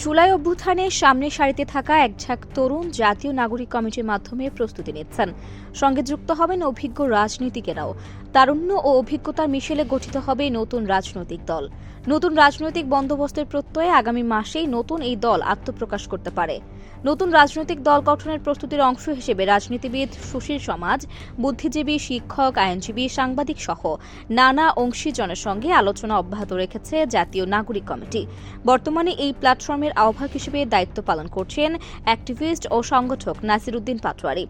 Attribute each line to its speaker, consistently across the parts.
Speaker 1: জুলাই অভ্যুত্থানে সামনে সারিতে থাকা এক ঝাঁক তরুণ জাতীয় নাগরিক কমিটির মাধ্যমে প্রস্তুতি নিচ্ছেন। সঙ্গে যুক্ত হবেন অভিজ্ঞ রাজনীতিকেরাও। তারুণ্য ও অভিজ্ঞতার মিশেলে গঠিত হবে নতুন রাজনৈতিক দল। নতুন রাজনৈতিক বন্দোবস্তের প্রত্যয়ে আগামী মাসেই নতুন এই দল আত্মপ্রকাশ করতে পারে। নতুন রাজনৈতিক দল গঠনের প্রস্তুতির অংশ হিসেবে রাজনীতিবিদ সুশীল সমাজ, বুদ্ধিজীবী শিক্ষক, আইনজীবী, সাংবাদিক সহ নানা অংশীজনের সঙ্গে আলোচনা অব্যাহত রেখেছে জাতীয় নাগরিক কমিটি। বর্তমানে এই প্ল্যাটফর্মের আহ্বায়ক হিসেবে দায়িত্ব পালন করছেন অ্যাক্টিভিস্ট ও সংগঠক নাসির উদ্দিন পাটোয়ারি।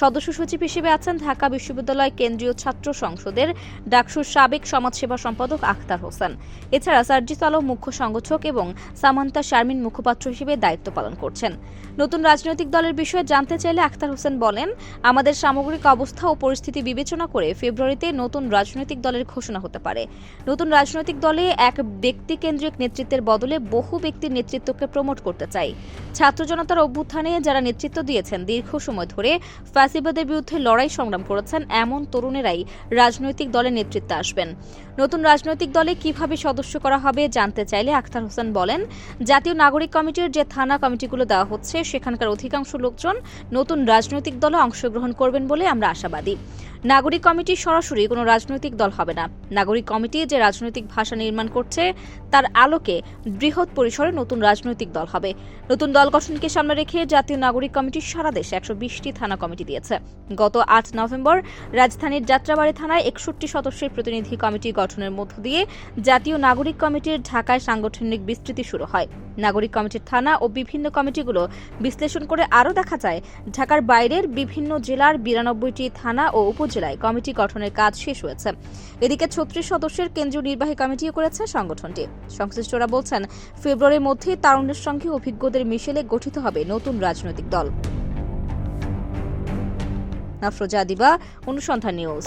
Speaker 1: সদস্য সচিব হিসেবে আছেন ঢাকা বিশ্ববিদ্যালয় কেন্দ্রীয় ছাত্র সংসদের ডাকসুর সাবেক সমাজসেবা সম্পাদক আখতার হোসেন। এছাড়া সার্জিস আলম মুখ্য সংগঠক এবং সামান্তা শারমিন মুখপাত্র হিসেবে দায়িত্ব পালন করছেন। নতুন রাজনৈতিক দলের বিষয়ে জানতে চাইলে আখতার হোসেন বলেন, আমাদের সামগ্রিক অবস্থা ও পরিস্থিতি বিবেচনা করে ফেব্রুয়ারিতে নতুন রাজনৈতিক দলের ঘোষণা হতে পারে। নতুন রাজনৈতিক দলে এক ব্যক্তি কেন্দ্রিক নেতৃত্বের বদলে বহু ব্যক্তির নেতৃত্বকে প্রমোট করতে চাই। ছাত্র জনতার অভ্যুত্থানে যারা নেতৃত্ব দিয়েছেন, দীর্ঘ সময় ধরে ফ্যাসিবাদের বিরুদ্ধে লড়াই সংগ্রাম করেছেন এমন তরুণেরাই রাজনৈতিক দলের নেতৃত্বে আসবেন। নতুন রাজনৈতিক দলে কীভাবে সদস্য করা হবে জানতে চাইলে আখতার হোসেন বলেন, জাতীয় নাগরিক কমিটির যে থানা কমিটিগুলো দেওয়া হচ্ছে, সেখানকার অধিকাংশ লোকজন নতুন রাজনৈতিক দলে অংশগ্রহণ করবেন বলে আমরা আশাবাদী। নাগরিক কমিটি সরাসরি কোনো রাজনৈতিক দল হবে না। নাগরিক কমিটি যে রাজনৈতিক ভাষা নির্মাণ করছে, তার আলোকে বৃহৎ পরিসরে নতুন রাজনৈতিক দল হবে। নতুন দল গঠনকে সামনে রেখে জাতীয় নাগরিক কমিটি সারা দেশে একশো বিশটি থানা কমিটি দিয়েছে। গত আট নভেম্বর রাজধানীর যাত্রাবাড়ি থানায় একষট্টি সদস্যের প্রতিনিধি কমিটি গঠনের মধ্য দিয়ে জাতীয় নাগরিক কমিটির ঢাকায় সাংগঠনিক বিস্তৃতি শুরু হয়। নাগরিক কমিটির থানা ও বিভিন্ন কমিটিগুলো বিশ্লেষণ করে আরও দেখা যায়, ঢাকার বাইরের বিভিন্ন জেলার বিরানব্বইটি থানা ও উপজেলায় কমিটি গঠনের কাজ শেষ হয়েছে। এদিকে ছত্রিশ সদস্যের কেন্দ্রীয় নির্বাহী কমিটিও করেছে সংগঠনটি। সংশ্লিষ্টরা বলছেন, ফেব্রুয়ারির মধ্যেই তারুণ্যের সঙ্গে অভিজ্ঞদের মিশেলে গঠিত হবে নতুন রাজনৈতিক দল। নাফরোজা দিবা অনুসন্ধান নিউজ।